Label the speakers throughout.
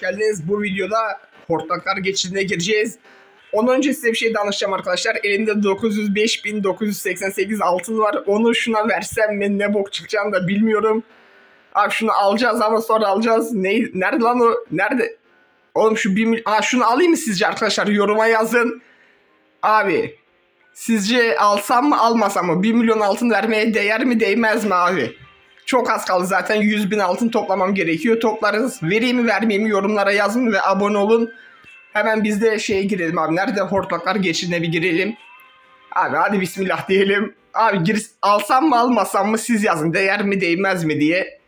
Speaker 1: geldiniz. Bu videoda hortlaklar geçidine gireceğiz. Ondan önce size bir şey danışacağım arkadaşlar. Elimde 905.988 altın var. Onu şuna versem mi ne bok çıkacağını da bilmiyorum. Abi şunu alacağız ama sonra alacağız. Ne, nerede lan o? Nerede? Oğlum şu bir mil... Aa, şunu alayım mı sizce arkadaşlar? Yoruma yazın. Abi sizce alsam mı almasam mı? 1 milyon altın vermeye değer mi değmez mi abi? Çok az kaldı zaten 100 bin altın toplamam gerekiyor. Toplarız. Vereyim mi vermeyeyim mi yorumlara yazın ve abone olun. Hemen biz de şeye girelim abi. Nerede hortlaklar geçidine bir girelim. Abi hadi bismillah diyelim. Abi gir, alsam mı almasam mı siz yazın. Değer mi değmez mi diye.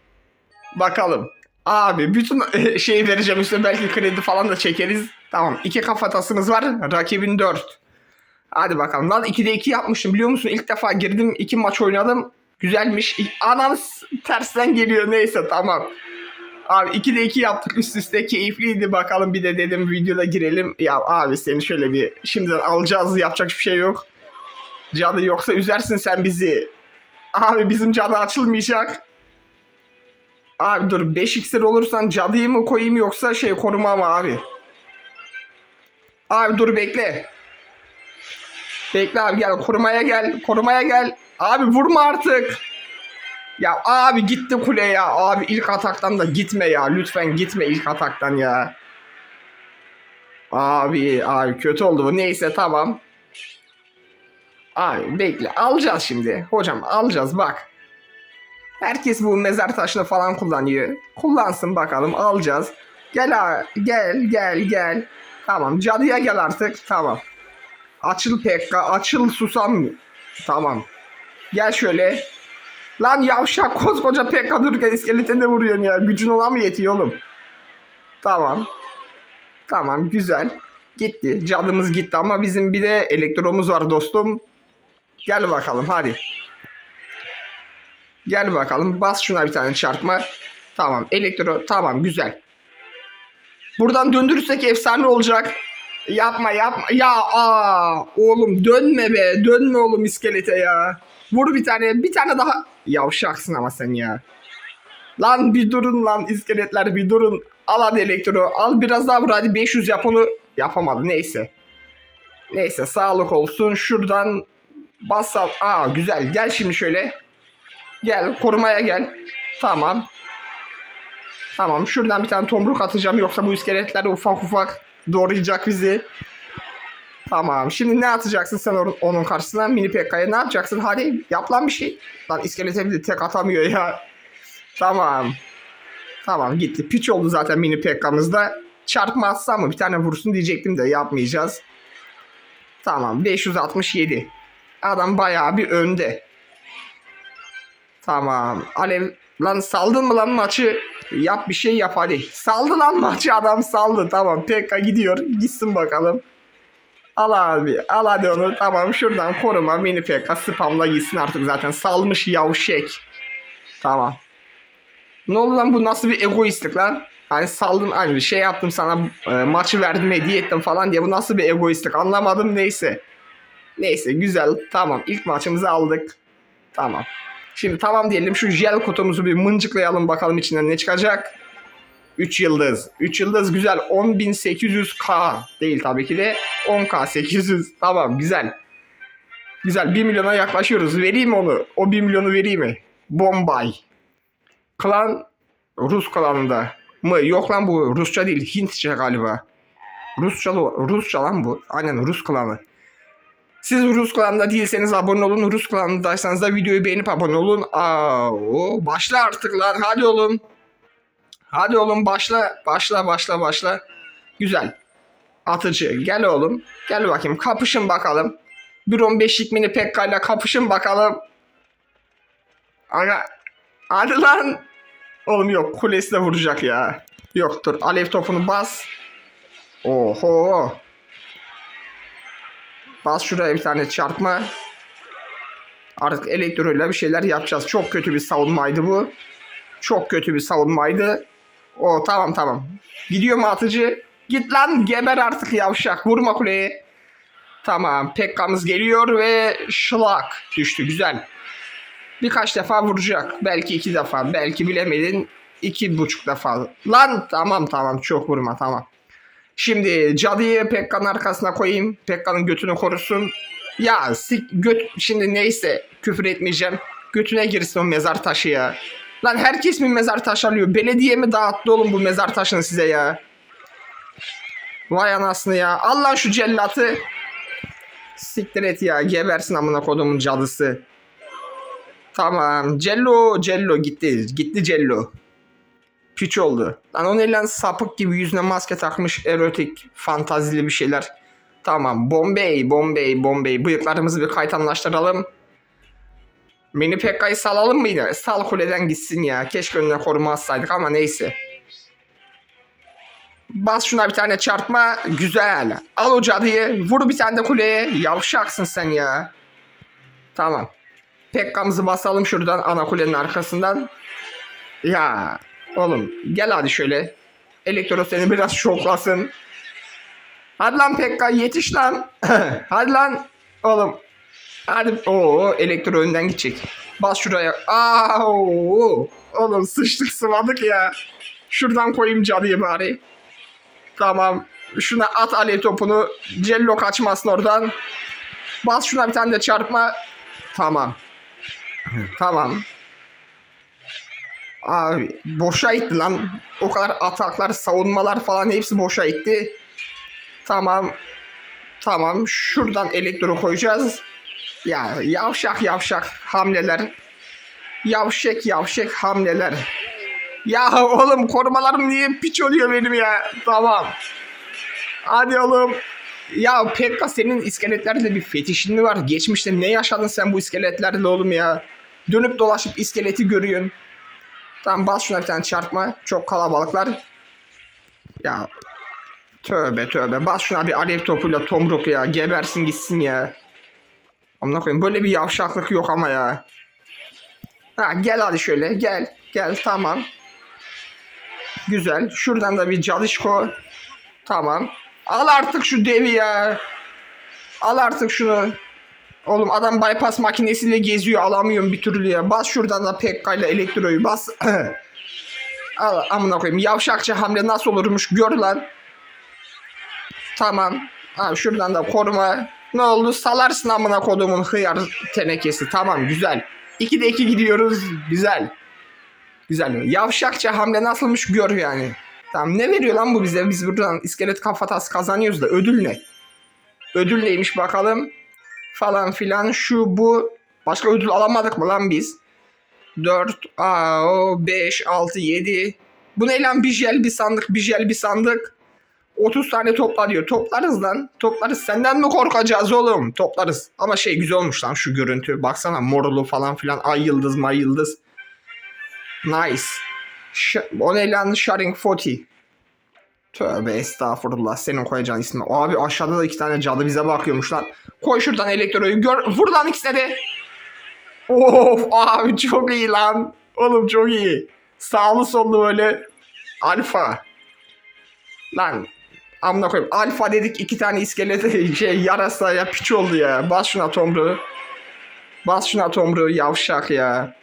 Speaker 1: Bakalım. Abi bütün şeyi vereceğim üstüne belki kredi falan da çekeriz. Tamam iki kafatasımız var. Rakibin 4. Hadi bakalım. Lan 2'de 2 yapmışım biliyor musun? İlk defa girdim. 2 maç oynadım. Güzelmiş. Anam tersten geliyor. Neyse tamam. Abi 2'de 2 yaptık üst üste keyifliydi bakalım bir de dedim videoda girelim. Ya abi seni şöyle bir şimdiden alacağız yapacak bir şey yok. Cadı yoksa üzersin sen bizi. Abi bizim cadı açılmayacak. Abi dur 5 iksir olursan cadıyı mı koyayım yoksa şey koruma mı abi? Abi dur bekle. Bekle abi gel korumaya gel. Korumaya gel. Abi vurma artık. Ya abi gitti kule ya. Abi ilk ataktan da gitme ya. Lütfen gitme ilk ataktan ya. Abi abi kötü oldu bu. Neyse tamam. Abi bekle. Alacağız şimdi. Hocam alacağız bak. Herkes bu mezar taşını falan kullanıyor. Kullansın bakalım alacağız. Gel abi gel gel gel. Tamam cadıya gel artık. Tamam. Açıl Pekka, açıl susam. Tamam. Gel şöyle. Lan yavşak koskoca Pekka dururken iskelete de vuruyorsun ya. Gücün ona mı yetiyor oğlum? Tamam. Tamam güzel. Gitti. Cadımız gitti ama bizim bir de elektromuz var dostum. Gel bakalım hadi. Gel bakalım. Bas şuna bir tane çarpma. Tamam. Elektro. Tamam güzel. Buradan döndürürsek efsane olacak. Yapma yapma. Ya aa oğlum dönme be. Dönme oğlum iskelete ya. Vur bir tane. Bir tane daha. Yavşaksın ama sen ya. Lan bir durun lan iskeletler bir durun. Al hadi elektro. Al biraz daha vur hadi 500 yap onu. Yapamadı neyse. Neyse sağlık olsun. Şuradan bas al. Aa güzel. Gel şimdi şöyle. Gel korumaya gel. Tamam. Tamam şuradan bir tane tomruk atacağım yoksa bu iskeletler ufak ufak doğrayacak bizi. Tamam şimdi ne atacaksın sen onun karşısına mini pekka'ya ne yapacaksın hadi yap lan bir şey. Lan iskelete bir de tek atamıyor ya. Tamam. Tamam gitti. Piç oldu zaten mini pekka'mızda. Çarpma atsam mı bir tane vursun diyecektim de yapmayacağız. Tamam 567. Adam bayağı bir önde. Tamam. Alev lan saldın mı lan maçı? Yap bir şey yap hadi. Saldı lan maçı adam saldı. Tamam Pekka gidiyor. Gitsin bakalım. Al abi. Al hadi onu. Tamam şuradan koruma mini Pekka spamla gitsin artık zaten. Salmış yavşek. Tamam. Ne oldu lan bu nasıl bir egoistlik lan? Hani saldım hani bir şey yaptım sana e, maçı verdim hediye ettim falan diye bu nasıl bir egoistlik anlamadım neyse. Neyse güzel tamam ilk maçımızı aldık. Tamam. Şimdi tamam diyelim şu jel kutumuzu bir mıncıklayalım bakalım içinden ne çıkacak. 3 yıldız. 3 yıldız güzel. 10.800k değil tabii ki de 10k 800. Tamam güzel. Güzel 1 milyona yaklaşıyoruz. Vereyim onu. O 1 milyonu vereyim mi? Bombay. Klan Rus klanında mı? Yok lan bu Rusça değil. Hintçe galiba. Rusça, Rusça lan bu. Aynen Rus klanı. Siz Rus klanında değilseniz abone olun. Rus klanındaysanız da videoyu beğenip abone olun. Aa, başla artık lan. Hadi oğlum. Hadi oğlum başla. Başla başla başla. Güzel. Atıcı. Gel oğlum. Gel bakayım. Kapışın bakalım. 1.15'lik mini Pekka kapışın bakalım. Aga. Hadi lan. Oğlum yok. Kulesi de vuracak ya. Yoktur. Alev topunu bas. Oho. Bas şuraya bir tane çarpma. Artık elektroyla bir şeyler yapacağız. Çok kötü bir savunmaydı bu. Çok kötü bir savunmaydı. O tamam tamam. Gidiyor mu atıcı? Git lan geber artık yavşak. Vurma kuleye. Tamam Pekka'mız geliyor ve şlak düştü güzel. Birkaç defa vuracak. Belki iki defa. Belki bilemedin. iki buçuk defa. Lan tamam tamam çok vurma tamam. Şimdi cadıyı Pekka'nın arkasına koyayım. Pekka'nın götünü korusun. Ya sik göt şimdi neyse küfür etmeyeceğim. Götüne girsin o mezar taşı ya. Lan herkes mi mezar taşı alıyor? Belediye mi dağıttı oğlum bu mezar taşını size ya? Vay anasını ya. Al lan şu cellatı. Siktir et ya. Gebersin amına kodumun cadısı. Tamam. Cello, Cello gitti. Gitti Cello. Piç oldu. Lan o ne lan sapık gibi yüzüne maske takmış erotik fantazili bir şeyler. Tamam. Bombay, Bombay, Bombay. Bıyıklarımızı bir kaytanlaştıralım. Mini Pekka'yı salalım mı yine? Sal kuleden gitsin ya. Keşke önüne koruma atsaydık ama neyse. Bas şuna bir tane çarpma. Güzel. Al o cadıyı. Vur bir tane de kuleye. Yavşaksın sen ya. Tamam. Pekka'mızı basalım şuradan ana kulenin arkasından. Ya oğlum gel hadi şöyle. Elektro seni biraz şoklasın. Hadi lan Pekka yetiş lan. hadi lan. Oğlum. Hadi. Oo elektro önden gidecek. Bas şuraya. Aa. Oğlum sıçtık sıvadık ya. Şuradan koyayım cadıyı bari. Tamam. Şuna at alev topunu. Cello kaçmasın oradan. Bas şuna bir tane de çarpma. Tamam. Tamam. Abi boşa gitti lan. O kadar ataklar, savunmalar falan hepsi boşa gitti. Tamam. Tamam. Şuradan elektro koyacağız. Ya yavşak yavşak hamleler. Yavşak yavşak hamleler. Ya oğlum korumalarım niye piç oluyor benim ya? Tamam. Hadi oğlum. Ya Pekka senin iskeletlerle bir fetişin mi var? Geçmişte ne yaşadın sen bu iskeletlerle oğlum ya? Dönüp dolaşıp iskeleti görüyorsun. Tamam bas şuna bir tane çarpma. Çok kalabalıklar. Ya tövbe tövbe. Bas şuna bir alev topuyla tomruk ya. Gebersin gitsin ya. Amına koyayım böyle bir yavşaklık yok ama ya. Ha gel hadi şöyle gel. Gel tamam. Güzel. Şuradan da bir çalışko. Tamam. Al artık şu devi ya. Al artık şunu. Oğlum adam bypass makinesiyle geziyor alamıyorum bir türlü ya. Bas şuradan da Pekka ile elektroyu bas. Al amına koyayım. Yavşakça hamle nasıl olurmuş gör lan. Tamam. Abi şuradan da koruma. Ne oldu? Salarsın amına kodumun hıyar tenekesi. Tamam güzel. 2'de 2 gidiyoruz. Güzel. Güzel. Yavşakça hamle nasılmış gör yani. Tamam ne veriyor lan bu bize? Biz buradan iskelet kafatası kazanıyoruz da ödül ne? Ödül neymiş bakalım. Falan filan şu bu. Başka ödül alamadık mı lan biz? 4, aa, 5, 6, 7. Bu ne lan bir jel bir sandık bir jel bir sandık. 30 tane topla diyor. Toplarız lan. Toplarız. Senden mi korkacağız oğlum? Toplarız. Ama şey güzel olmuş lan şu görüntü. Baksana morulu falan filan. Ay yıldız may yıldız. Nice. Ş- o ne lan? Sharing 40. Tövbe estağfurullah. Senin koyacağın ismi. Abi aşağıda da iki tane cadı bize bakıyormuş lan. Koy şuradan elektroyu. Gör. Vur lan ikisine de. Of abi çok iyi lan. Oğlum çok iyi. Sağlı sollu böyle. Alfa. Lan amına koyayım. Alfa dedik iki tane iskelete şey yarasa ya piç oldu ya. Bas şuna tomruğu. Bas şuna tomruğu yavşak ya.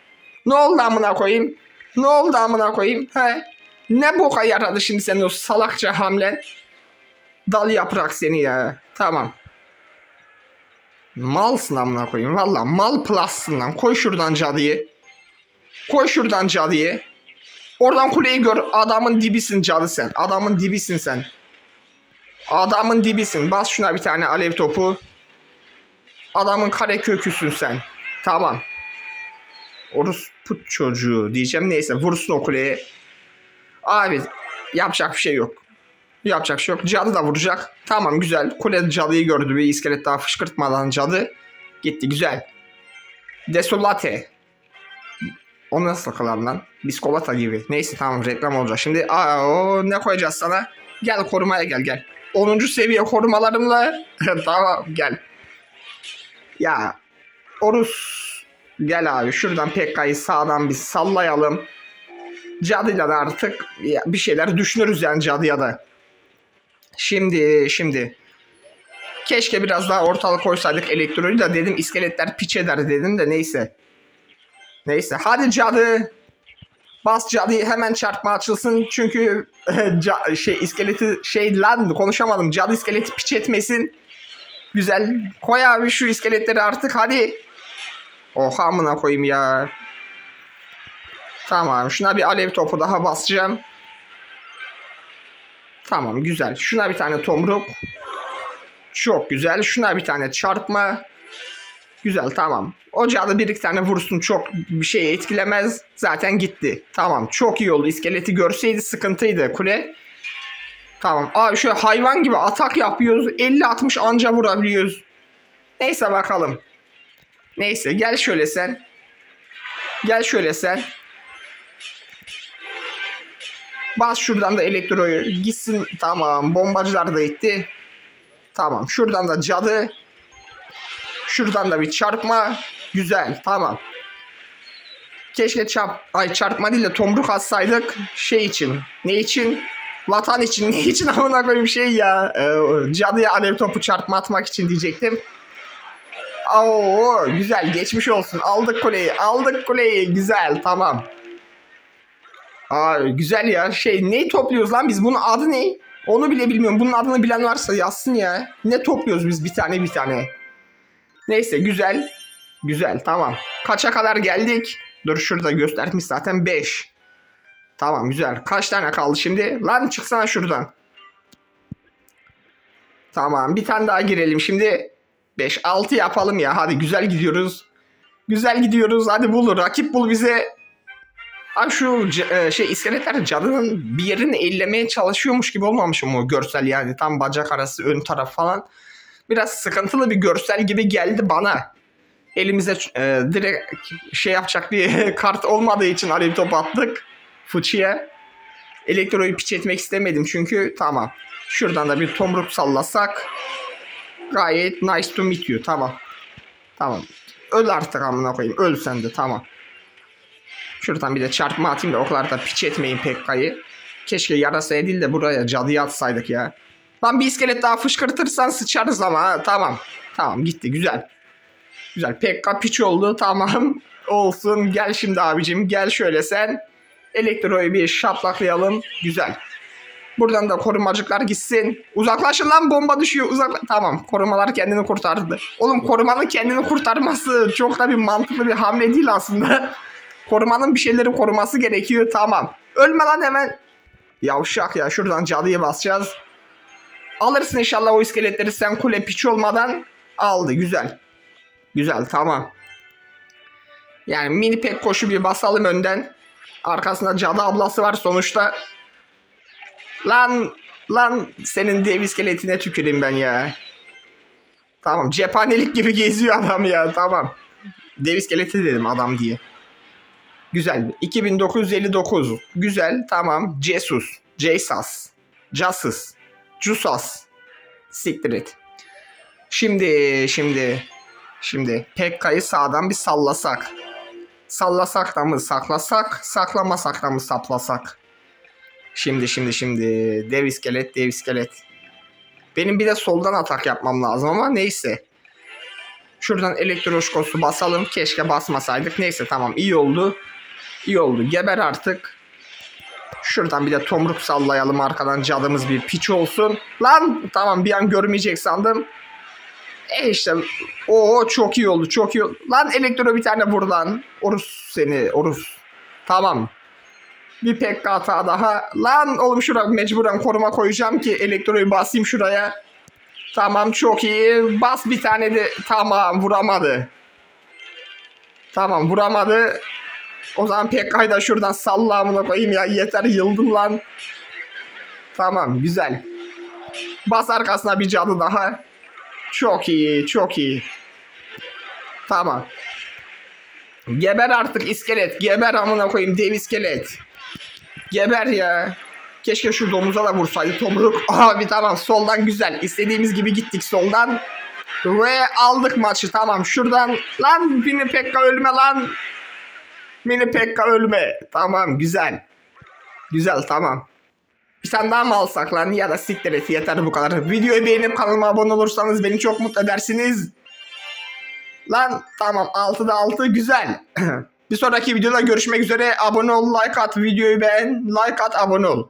Speaker 1: Ne oldu amına koyayım? Ne oldu amına koyayım? He? Ne boka yaradı şimdi senin o salakça hamlen? Dal yaprak seni ya. Tamam. Malsın amına koyayım. Valla mal plus'sın lan. Koy şuradan cadıyı. Koy şuradan cadıyı. Oradan kuleyi gör. Adamın dibisin cadı sen. Adamın dibisin sen. Adamın dibisin. Bas şuna bir tane alev topu. Adamın kare köküsün sen. Tamam. Orospu çocuğu diyeceğim. Neyse vursun o kuleye. Abi yapacak bir şey yok. Yapacak bir şey yok. Cadı da vuracak. Tamam güzel. Kule cadıyı gördü. Bir iskelet daha fışkırtmadan cadı. Gitti güzel. Desolate. O nasıl kılar lan? Biskolata gibi. Neyse tamam reklam olacak. Şimdi aa, o, ne koyacağız sana? Gel korumaya gel gel. 10. seviye korumalarımla. tamam gel. Ya Orus gel abi şuradan Pekka'yı sağdan bir sallayalım. Cadıyla da artık bir şeyler düşünürüz yani cadıya da. Şimdi şimdi keşke biraz daha ortalık koysaydık elektroyu da dedim iskeletler piç eder dedim de neyse. Neyse hadi cadı. Bas cadıyı hemen çarpma açılsın çünkü şey iskeleti şey lan konuşamadım. Cadı iskeleti piç etmesin. Güzel. Koy abi şu iskeletleri artık hadi. Oha amına koyayım ya. Tamam şuna bir alev topu daha basacağım. Tamam güzel. Şuna bir tane tomruk. Çok güzel. Şuna bir tane çarpma. Güzel tamam. Ocağı da bir iki tane vursun çok bir şey etkilemez. Zaten gitti. Tamam çok iyi oldu. İskeleti görseydi sıkıntıydı kule. Tamam. Abi şöyle hayvan gibi atak yapıyoruz. 50-60 anca vurabiliyoruz. Neyse bakalım. Neyse gel şöyle sen. Gel şöyle sen. Bas şuradan da elektroyu gitsin. Tamam. Bombacılar da gitti. Tamam. Şuradan da cadı. Şuradan da bir çarpma. Güzel. Tamam. Keşke çarp ay çarpma değil de tomruk atsaydık şey için. Ne için? Vatan için. Ne için amına koyayım şey ya. Ee, cadıya alev topu çarpma atmak için diyecektim. Oo güzel geçmiş olsun. Aldık kuleyi. Aldık kuleyi. Güzel. Tamam. Aa güzel ya. Şey ne topluyoruz lan biz? Bunun adı ne? Onu bile bilmiyorum. Bunun adını bilen varsa yazsın ya. Ne topluyoruz biz bir tane bir tane? Neyse güzel. Güzel tamam. Kaça kadar geldik? Dur şurada göstermiş zaten 5. Tamam güzel. Kaç tane kaldı şimdi? Lan çıksana şuradan. Tamam bir tane daha girelim şimdi. 5 6 yapalım ya. Hadi güzel gidiyoruz. Güzel gidiyoruz. Hadi bul rakip bul bize. Abi şu e, şey iskeletler cadının bir yerini ellemeye çalışıyormuş gibi olmamış mı o görsel yani tam bacak arası ön taraf falan. Biraz sıkıntılı bir görsel gibi geldi bana. Elimize e, direkt şey yapacak bir kart olmadığı için alev top attık. Fıçıya. Elektroyu piç etmek istemedim çünkü tamam. Şuradan da bir tomruk sallasak. Gayet nice to meet you tamam. Tamam. Öl artık amına koyayım. Öl sen de tamam. Şuradan bir de çarpma atayım da o kadar da piç etmeyin Pekka'yı. Keşke yarasaya değil de buraya cadıya atsaydık ya. Lan bir iskelet daha fışkırtırsan sıçarız ama ha. Tamam. Tamam gitti güzel. Güzel. Pekka piç oldu tamam. Olsun. Gel şimdi abicim. Gel şöyle sen. Elektroyu bir şaplaklayalım. Güzel. Buradan da korumacıklar gitsin. Uzaklaşın lan bomba düşüyor. Uzakla tamam korumalar kendini kurtardı. Oğlum korumanın kendini kurtarması çok da bir mantıklı bir hamle değil aslında. Korumanın bir şeyleri koruması gerekiyor tamam. Ölme lan hemen. Yavşak ya şuradan cadıyı basacağız. Alırsın inşallah o iskeletleri sen kule piç olmadan. Aldı güzel. Güzel tamam. Yani mini pek koşu bir basalım önden. Arkasında cadı ablası var sonuçta. Lan lan senin dev iskeletine tüküreyim ben ya. Tamam cephanelik gibi geziyor adam ya tamam. Dev iskeleti dedim adam diye. Güzel. 2959. Güzel. Tamam. Jesus. Jesus. Jesus. Jusas. Siktir et. Şimdi şimdi şimdi Pekka'yı sağdan bir sallasak. Sallasak da mı saklasak, saklamasak da mı saplasak? Şimdi şimdi şimdi dev iskelet dev iskelet. Benim bir de soldan atak yapmam lazım ama neyse. Şuradan elektroşkosu basalım. Keşke basmasaydık. Neyse tamam iyi oldu. İyi oldu. Geber artık. Şuradan bir de tomruk sallayalım arkadan cadımız bir piç olsun. Lan tamam bir an görmeyecek sandım. E işte o çok iyi oldu çok iyi oldu. Lan elektro bir tane vur lan. Orus seni Orus. Tamam. Bir pek hata daha. Lan oğlum şuraya mecburen koruma koyacağım ki elektroyu basayım şuraya. Tamam çok iyi. Bas bir tane de. Tamam vuramadı. Tamam vuramadı. O zaman PK'yı da şuradan salla amına koyayım ya. Yeter yıldım lan. Tamam güzel. Bas arkasına bir cadı daha. Çok iyi çok iyi. Tamam. Geber artık iskelet. Geber amına koyayım dev iskelet. Geber ya. Keşke şu domuza da vursaydı tomruk. Abi tamam soldan güzel. İstediğimiz gibi gittik soldan. Ve aldık maçı tamam. Şuradan lan Mini Pekka ölme lan. Mini Pekka ölme. Tamam güzel. Güzel tamam. Bir tane daha mı alsak lan ya da siktir et yeter bu kadar. Videoyu beğenip kanalıma abone olursanız beni çok mutlu edersiniz. Lan tamam 6'da 6 güzel. Bir sonraki videoda görüşmek üzere. Abone ol, like at, videoyu beğen, like at, abone ol.